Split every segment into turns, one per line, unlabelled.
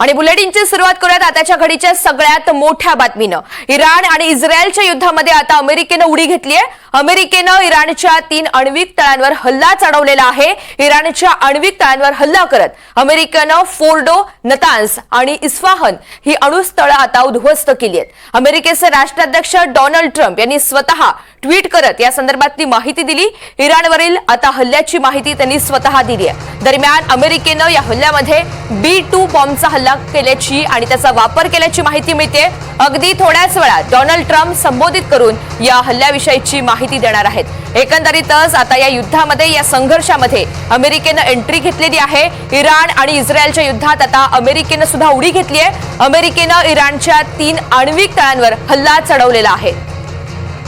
आणि बुलेटिनची सुरुवात करूयात आताच्या घडीच्या सगळ्यात मोठ्या बातमीनं इराण आणि इस्रायलच्या युद्धामध्ये आता अमेरिकेनं उडी घेतली आहे अमेरिकेनं इराणच्या तीन अण्विक तळांवर हल्ला चढवलेला आहे इराणच्या अण्विक तळांवर हल्ला करत अमेरिकेनं फोर्डो नतान्स आणि इस्फाहन ही अणुस्थळं आता उद्ध्वस्त केली आहेत अमेरिकेचे राष्ट्राध्यक्ष डोनाल्ड ट्रम्प यांनी स्वतः ट्विट करत या संदर्भातली माहिती दिली इराणवरील आता हल्ल्याची माहिती त्यांनी स्वतः दिली आहे दरम्यान अमेरिकेनं या हल्ल्यामध्ये बी टू बॉम्बचा हल्ला हल्ला केल्याची आणि त्याचा वापर केल्याची माहिती मिळते अगदी थोड्याच वेळात डोनाल्ड ट्रम्प संबोधित करून या हल्ल्याविषयीची माहिती देणार आहेत एकंदरीतच आता या युद्धामध्ये या संघर्षामध्ये अमेरिकेनं एंट्री घेतलेली आहे इराण आणि इस्रायलच्या युद्धात आता अमेरिकेनं सुद्धा उडी घेतली आहे अमेरिकेनं इराणच्या तीन आण्विक तळांवर हल्ला चढवलेला आहे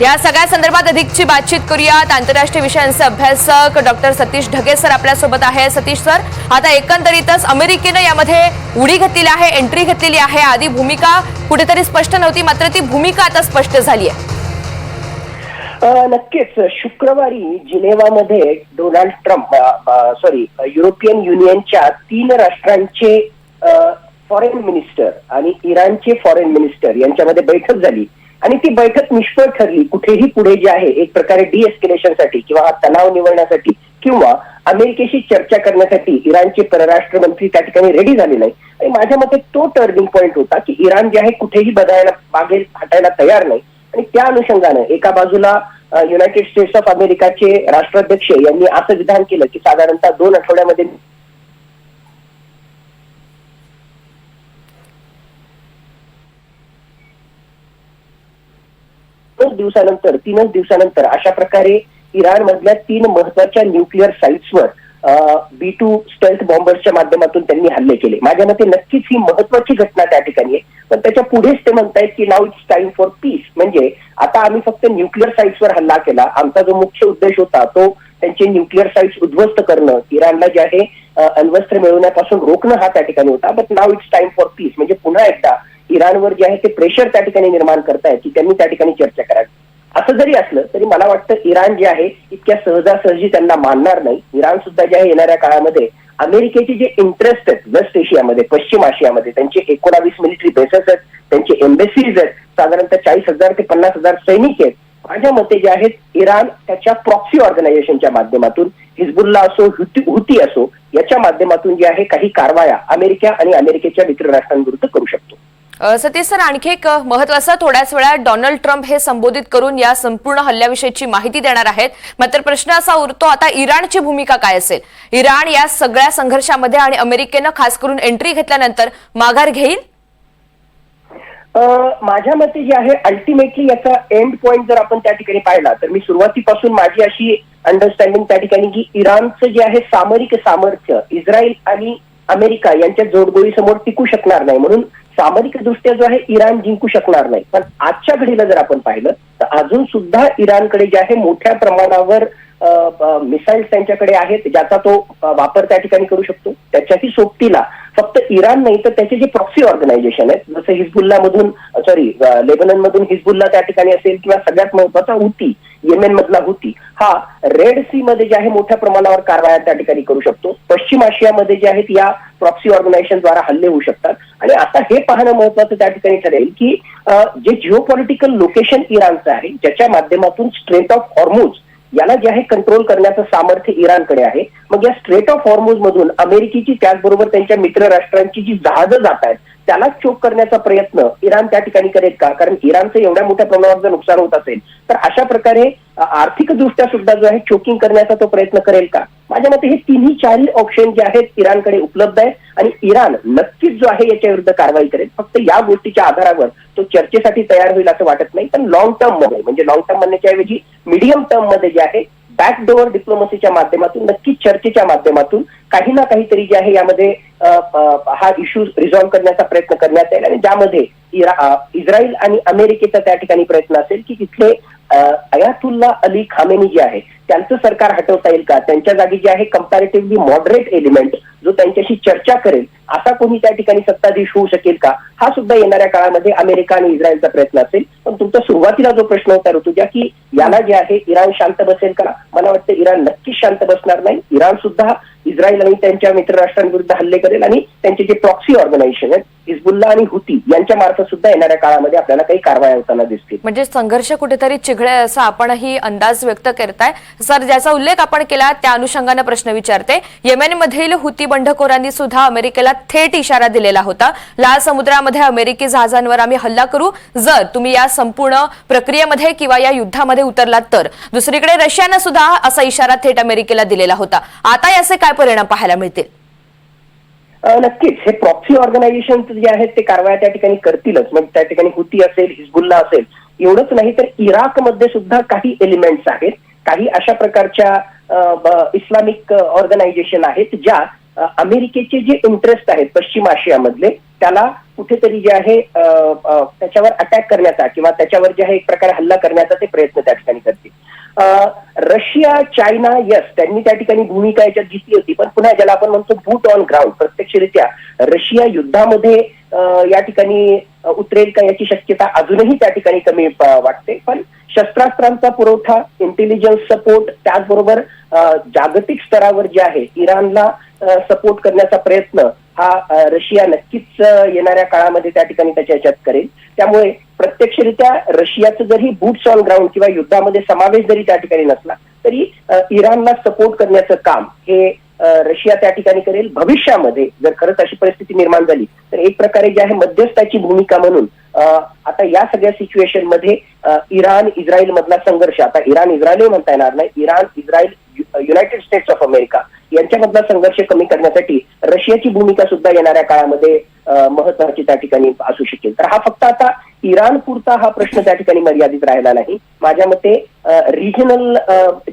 या सगळ्या संदर्भात अधिकची बातचीत करूयात आंतरराष्ट्रीय विषयांचे अभ्यासक डॉक्टर सतीश ढगे सर आपल्यासोबत आहे सतीश सर आता एकंदरीतच अमेरिकेनं यामध्ये उडी घेतलेली आहे एंट्री घेतलेली आहे आधी भूमिका कुठेतरी स्पष्ट नव्हती मात्र ती भूमिका आता स्पष्ट झाली
आहे नक्कीच शुक्रवारी जिनेवामध्ये डोनाल्ड ट्रम्प सॉरी युरोपियन युनियनच्या तीन राष्ट्रांचे फॉरेन मिनिस्टर आणि इराणचे फॉरेन मिनिस्टर यांच्यामध्ये बैठक झाली आणि ती बैठक निष्फळ ठरली कुठेही पुढे जे आहे एक प्रकारे साठी किंवा हा तणाव निवडण्यासाठी किंवा अमेरिकेशी चर्चा करण्यासाठी इराणचे परराष्ट्र मंत्री त्या ठिकाणी रेडी झाले नाही आणि माझ्या मते तो टर्निंग पॉईंट होता की इराण जे आहे कुठेही बदलायला मागे हटायला तयार नाही आणि त्या अनुषंगानं एका बाजूला युनायटेड स्टेट्स ऑफ अमेरिकाचे राष्ट्राध्यक्ष यांनी असं विधान केलं की साधारणतः दोन आठवड्यामध्ये दिवसानंतर तीनच दिवसानंतर अशा प्रकारे इराणमधल्या तीन महत्वाच्या न्यूक्लिअर साईट्सवर बी टू स्टेल्थ बॉम्बर्सच्या माध्यमातून त्यांनी हल्ले केले माझ्या मते नक्कीच ही महत्वाची घटना त्या ठिकाणी आहे पण त्याच्या पुढेच ते म्हणतायत की now it's time for peace म्हणजे आता आम्ही फक्त न्यूक्लिअर साईट्सवर हल्ला केला आमचा जो मुख्य उद्देश होता तो त्यांचे न्यूक्लिअर साईट्स उद्ध्वस्त करणं इराणला जे आहे अण्वस्त्र मिळवण्यापासून रोखणं हा त्या ठिकाणी होता but now it's time for peace म्हणजे पुन्हा एकदा इराणवर जे आहे ते प्रेशर त्या ठिकाणी निर्माण करतायत की त्यांनी त्या ठिकाणी चर्चा करावी असं जरी असलं तरी मला वाटतं इराण जे आहे इतक्या सहजासहजी त्यांना मानणार नाही इराण सुद्धा जे आहे येणाऱ्या काळामध्ये अमेरिकेचे जे इंटरेस्ट आहेत वेस्ट एशियामध्ये पश्चिम आशियामध्ये त्यांचे एकोणावीस मिलिटरी बेसेस आहेत त्यांचे एम्बेसीज आहेत साधारणतः चाळीस हजार ते पन्नास हजार सैनिक आहेत माझ्या मते जे आहेत इराण त्याच्या प्रॉक्सी ऑर्गनायझेशनच्या माध्यमातून हिजबुल्ला असो हुती असो याच्या माध्यमातून जे आहे काही कारवाया अमेरिका आणि अमेरिकेच्या मित्र राष्ट्रांविरुद्ध करू शकतो
सतीश सर आणखी एक महत्वाचं थोड्याच वेळा डोनाल्ड ट्रम्प हे संबोधित करून या संपूर्ण हल्ल्याविषयीची माहिती देणार आहेत मात्र प्रश्न असा उरतो आता इराणची भूमिका काय असेल इराण या सगळ्या संघर्षामध्ये आणि अमेरिकेनं खास करून एंट्री घेतल्यानंतर माघार घेईल
माझ्या मते जे आहे अल्टिमेटली याचा एंड पॉइंट जर आपण त्या ठिकाणी पाहिला तर मी सुरुवातीपासून माझी अशी अंडरस्टँडिंग त्या ठिकाणी की इराणचं जे आहे सामरिक सामर्थ्य इस्रायल आणि अमेरिका यांच्या जोडगोळीसमोर टिकू शकणार नाही म्हणून सामरिकदृष्ट्या जो आहे इराण जिंकू शकणार नाही पण आजच्या घडीला जर आपण पाहिलं तर अजून सुद्धा इराणकडे जे आहे मोठ्या प्रमाणावर मिसाईल्स त्यांच्याकडे आहेत ज्याचा तो वापर त्या ठिकाणी करू शकतो त्याच्याशी सोबतीला फक्त इराण नाही तर त्याचे जे प्रॉक्सी ऑर्गनायझेशन आहेत जसं मधून सॉरी मधून हिजबुल्ला त्या ठिकाणी असेल किंवा सगळ्यात महत्वाचा हुती मधला हुती हा रेड सी मध्ये जे आहे मोठ्या प्रमाणावर कारवाया त्या ठिकाणी करू शकतो पश्चिम आशियामध्ये जे आहेत या प्रॉक्सी द्वारा हल्ले होऊ शकतात आणि आता हे पाहणं महत्वाचं त्या ठिकाणी ठरेल की जे जिओ पॉलिटिकल लोकेशन इराणचं आहे ज्याच्या माध्यमातून स्ट्रेंथ ऑफ हॉर्मोज याला जे आहे कंट्रोल करण्याचं सामर्थ्य इराणकडे आहे मग या स्ट्रेट ऑफ हॉर्मोज मधून अमेरिकेची त्याचबरोबर त्यांच्या मित्र राष्ट्रांची जी जहाजं जात आहेत त्याला चोक करण्याचा प्रयत्न इराण त्या ठिकाणी करेल का कारण इराणचं एवढ्या मोठ्या प्रमाणावर जर नुकसान होत असेल तर अशा प्रकारे आर्थिकदृष्ट्या सुद्धा जो आहे चोकिंग करण्याचा तो प्रयत्न करेल का माझ्या मते हे तिन्ही चारही ऑप्शन जे आहेत इराणकडे उपलब्ध आहे आणि इराण नक्कीच जो आहे याच्या विरुद्ध कारवाई करेल फक्त या गोष्टीच्या आधारावर तो चर्चेसाठी तयार होईल असं वाटत नाही पण लॉंग टर्म मध्ये म्हणजे लॉंग टर्म म्हणण्याच्याऐवजी ऐवजी मिडियम टर्म मध्ये जे आहे बॅकडोअर डिप्लोमसीच्या माध्यमातून नक्कीच चर्चेच्या माध्यमातून काही ना काहीतरी जे आहे यामध्ये हा इश्यू रिझॉल्व्ह करण्याचा प्रयत्न करण्यात येईल आणि ज्यामध्ये इस्रायल आणि अमेरिकेचा त्या ठिकाणी प्रयत्न असेल की तिथले अयातुल्ला अली खामेनी जे आहे त्यांचं सरकार हटवता येईल का त्यांच्या जागी जे आहे कम्पॅरेटिव्हली मॉडरेट एलिमेंट जो त्यांच्याशी चर्चा करेल आता कोणी त्या ठिकाणी सत्ताधीश होऊ शकेल का हा सुद्धा येणाऱ्या काळामध्ये अमेरिका आणि इस्रायलचा प्रयत्न असेल पण तुमचा सुरुवातीला जो प्रश्न होता ऋतुजा की याला जे आहे इराण शांत बसेल का मला वाटतं इराण नक्कीच शांत बसणार नाही इराण सुद्धा इस्रायल आणि त्यांच्या मित्र राष्ट्रांविरुद्ध हल्ले करेल आणि त्यांचे जे प्रॉक्सी ऑर्गनायझेशन आहेत हिजबुल्ला आणि हुती यांच्या मार्फत सुद्धा येणाऱ्या काळामध्ये आपल्याला काही कारवाया होताना दिसतील
म्हणजे संघर्ष कुठेतरी चिघळे असा आपणही अंदाज व्यक्त करताय सर ज्याचा उल्लेख आपण केला त्या अनुषंगाने प्रश्न विचारते येमेनमधील हुती बंडखोरांनी सुद्धा अमेरिकेला थेट इशारा दिलेला होता लाल समुद्रामध्ये अमेरिकी जहाजांवर आम्ही हल्ला करू जर तुम्ही या संपूर्ण प्रक्रियेमध्ये किंवा या युद्धामध्ये उतरलात तर दुसरीकडे रशियानं सुद्धा असा इशारा थेट अमेरिकेला दिलेला होता आता याचे काय परिणाम पाहायला मिळतील
नक्कीच हे प्रॉक्सी ऑर्गनायझेशन जे आहेत ते कारवाया त्या ठिकाणी करतीलच म्हणजे त्या ठिकाणी हुती असेल हिजबुल्ला असेल एवढंच नाही तर इराकमध्ये सुद्धा काही एलिमेंट्स आहेत काही अशा प्रकारच्या इस्लामिक ऑर्गनायझेशन आहेत ज्या अमेरिकेचे जे इंटरेस्ट आहेत पश्चिम आशियामधले त्याला कुठेतरी जे आहे त्याच्यावर अटॅक करण्याचा किंवा त्याच्यावर जे आहे एक प्रकारे हल्ला करण्याचा ते प्रयत्न त्या ठिकाणी करतील रशिया चायना यस त्यांनी त्या ठिकाणी भूमिका याच्यात घेतली होती पण पुन्हा ज्याला आपण म्हणतो बूट ऑन ग्राउंड प्रत्यक्षरित्या रशिया युद्धामध्ये या ठिकाणी उतरेल का याची शक्यता अजूनही त्या ठिकाणी कमी वाटते पण शस्त्रास्त्रांचा पुरवठा इंटेलिजन्स सपोर्ट त्याचबरोबर जागतिक स्तरावर जे आहे इराणला सपोर्ट करण्याचा प्रयत्न हा रशिया नक्कीच येणाऱ्या काळामध्ये त्या ठिकाणी त्याच्या याच्यात करेल त्यामुळे प्रत्यक्षरित्या रशियाचं जरी बूट्स ऑन ग्राउंड किंवा युद्धामध्ये समावेश जरी त्या ठिकाणी नसला तरी इराणला सपोर्ट करण्याचं काम हे रशिया त्या ठिकाणी करेल भविष्यामध्ये जर खरंच अशी परिस्थिती निर्माण झाली तर एक प्रकारे जे आहे मध्यस्थाची भूमिका म्हणून आता या सगळ्या सिच्युएशन मध्ये इराण इस्रायल मधला संघर्ष आता इराण इस्रायलही म्हणता येणार नाही Iran Israel United States of America यांच्यामधला संघर्ष कमी करण्यासाठी रशियाची भूमिका सुद्धा येणाऱ्या काळामध्ये महत्वाची त्या ठिकाणी असू शकेल तर हा फक्त आता इराण पुरता हा प्रश्न त्या ठिकाणी मर्यादित राहिला नाही माझ्या मते रिजनल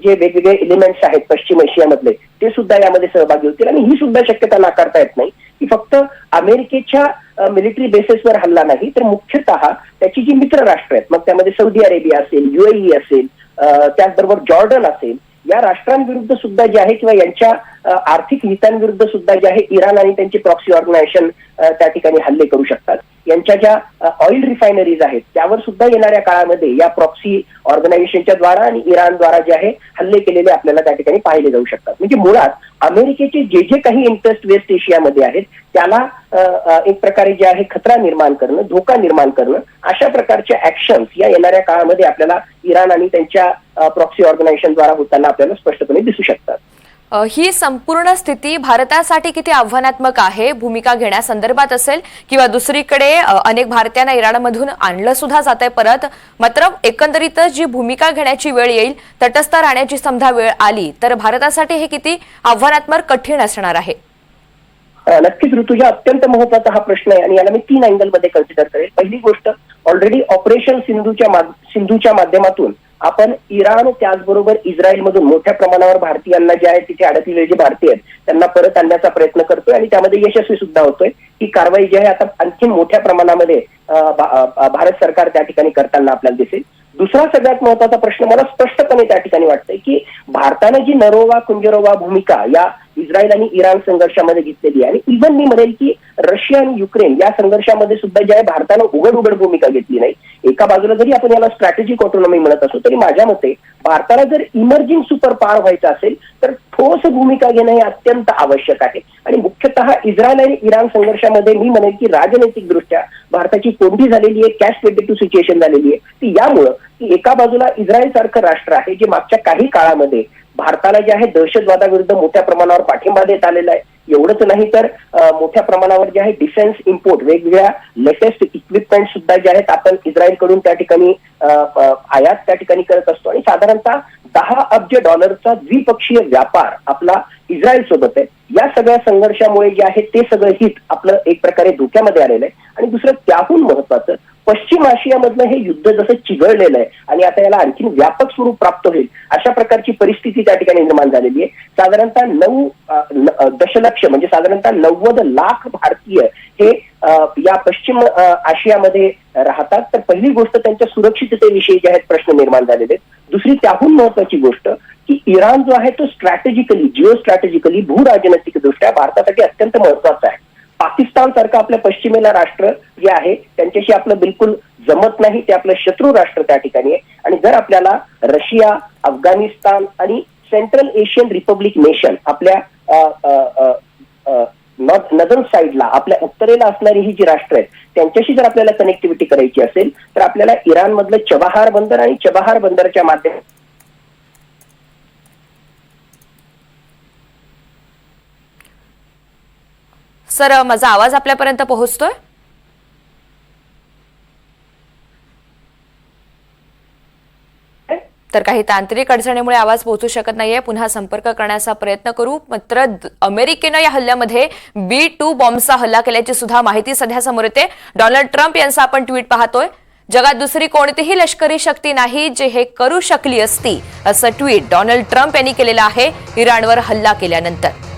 जे वेगवेगळे एलिमेंट्स आहेत पश्चिम एशियामधले ते सुद्धा यामध्ये सहभागी होतील आणि ही सुद्धा शक्यता नाकारता येत नाही की फक्त अमेरिकेच्या मिलिटरी बेसेसवर हल्ला नाही तर मुख्यतः त्याची जी मित्र राष्ट्र आहेत मग त्यामध्ये सौदी अरेबिया असेल युएई असेल त्याचबरोबर जॉर्डन असेल या राष्ट्रांविरुद्ध सुद्धा जे आहे किंवा यांच्या आर्थिक हितांविरुद्ध सुद्धा जे आहे इराण आणि त्यांची प्रॉक्सी ऑर्गनायझेशन त्या ठिकाणी हल्ले करू शकतात यांच्या ज्या ऑइल रिफायनरीज आहेत त्यावर सुद्धा येणाऱ्या काळामध्ये या प्रॉक्सी ऑर्गनायझेशनच्या द्वारा आणि इराणद्वारा जे आहे हल्ले केलेले आपल्याला त्या ठिकाणी पाहिले जाऊ शकतात म्हणजे मुळात अमेरिकेचे जे जे काही इंटरेस्ट वेस्ट एशियामध्ये आहेत त्याला एक प्रकारे जे आहे खतरा निर्माण करणं धोका निर्माण करणं अशा प्रकारच्या ऍक्शन्स या येणाऱ्या काळामध्ये आपल्याला इराण आणि त्यांच्या प्रॉक्सी ऑर्गनायझेशनद्वारा होताना आपल्याला स्पष्टपणे दिसू शकतात
ही संपूर्ण स्थिती भारतासाठी किती आव्हानात्मक आहे भूमिका घेण्यासंदर्भात असेल किंवा दुसरीकडे अनेक भारतीयांना इराणमधून आणलं सुद्धा जात आहे परत मात्र एकंदरीतच जी भूमिका घेण्याची वेळ येईल तटस्थ राहण्याची समजा वेळ आली तर भारतासाठी हे किती आव्हानात्मक कठीण असणार आहे
नक्कीच ऋतुजा अत्यंत महत्वाचा हा प्रश्न आहे आणि याला मी तीन अँगलमध्ये कन्सिडर करेल पहिली गोष्ट ऑलरेडी ऑपरेशन सिंधूच्या सिंधूच्या माध्यमातून आपण इराण त्याचबरोबर इस्रायलमधून मोठ्या प्रमाणावर भारतीयांना जे आहे तिथे अडकलेले जे भारतीय आहेत त्यांना परत आणण्याचा प्रयत्न करतोय आणि त्यामध्ये यशस्वी सुद्धा होतोय ही कारवाई जी आहे आता आणखी मोठ्या प्रमाणामध्ये भारत सरकार त्या ठिकाणी करताना आपल्याला दिसेल दुसरा सगळ्यात महत्वाचा प्रश्न मला स्पष्टपणे त्या ठिकाणी वाटतंय की भारतानं जी नरोवा कुंजरोवा भूमिका या इस्रायल आणि इराण संघर्षामध्ये घेतलेली आहे आणि इव्हन मी म्हणेल की रशिया आणि युक्रेन या संघर्षामध्ये सुद्धा ज्या भारतानं उघड उघड भूमिका घेतली नाही एका बाजूला जरी आपण याला स्ट्रॅटेजिक ऑटोनॉमी म्हणत असू तरी माझ्या मते भारताला जर इमर्जिंग सुपर पार व्हायचं असेल तर ठोस भूमिका घेणं हे अत्यंत आवश्यक आहे आणि मुख्यतः इस्रायल आणि इराण संघर्षामध्ये मी म्हणेल की राजनैतिक दृष्ट्या भारताची कोंडी झालेली आहे कॅश टू सिच्युएशन झालेली आहे ती यामुळं की एका बाजूला इस्रायल सारखं राष्ट्र आहे जे मागच्या काही काळामध्ये भारताला जे आहे दहशतवादाविरुद्ध मोठ्या प्रमाणावर पाठिंबा देत आलेला आहे एवढंच नाही तर मोठ्या प्रमाणावर जे आहे डिफेन्स इम्पोर्ट वेगवेगळ्या लेटेस्ट इक्विपमेंट सुद्धा जे आहेत आपण इस्रायलकडून त्या ठिकाणी आयात त्या ठिकाणी करत असतो आणि साधारणतः दहा अब्ज डॉलरचा द्विपक्षीय व्यापार आपला इस्रायल सोबत आहे या सगळ्या संघर्षामुळे जे आहे ते सगळं हित आपलं एक प्रकारे धोक्यामध्ये आलेलं आहे आणि दुसरं त्याहून महत्वाचं पश्चिम आशियामधलं हे युद्ध जसं चिघळलेलं आहे आणि आता याला आणखी व्यापक स्वरूप प्राप्त होईल अशा प्रकारची परिस्थिती त्या ठिकाणी निर्माण झालेली आहे साधारणतः नऊ दशलक्ष म्हणजे साधारणतः नव्वद लाख भारतीय हे या पश्चिम आशियामध्ये राहतात तर पहिली गोष्ट त्यांच्या सुरक्षिततेविषयी जे आहेत प्रश्न निर्माण झालेले आहेत दुसरी त्याहून महत्वाची गोष्ट की इराण जो आहे तो स्ट्रॅटेजिकली जिओ स्ट्रॅटेजिकली दृष्ट्या भारतासाठी अत्यंत महत्वाचा आहे पाकिस्तान सारखं आपल्या पश्चिमेला राष्ट्र जे आहे त्यांच्याशी आपलं बिलकुल जमत नाही ते आपलं शत्रू राष्ट्र त्या ठिकाणी आहे आणि जर आपल्याला रशिया अफगाणिस्तान आणि सेंट्रल एशियन रिपब्लिक नेशन आपल्या नदर्न साईडला आपल्या उत्तरेला असणारी ही जी राष्ट्र आहेत त्यांच्याशी जर आपल्याला कनेक्टिव्हिटी करायची असेल तर आपल्याला इराणमधलं चबहार बंदर आणि चबहार बंदरच्या माध्यमात
सर माझा आवाज आपल्यापर्यंत पोहोचतोय तर काही तांत्रिक अडचणीमुळे आवाज पोहोचू शकत नाहीये पुन्हा संपर्क करण्याचा प्रयत्न करू मात्र अमेरिकेनं या हल्ल्यामध्ये बी टू बॉम्बचा हल्ला केल्याची सुद्धा माहिती सध्या समोर येते डोनाल्ड ट्रम्प यांचा आपण ट्विट पाहतोय जगात दुसरी कोणतीही लष्करी शक्ती नाही जे हे करू शकली असती असं ट्विट डोनाल्ड ट्रम्प यांनी केलेलं आहे इराणवर हल्ला केल्यानंतर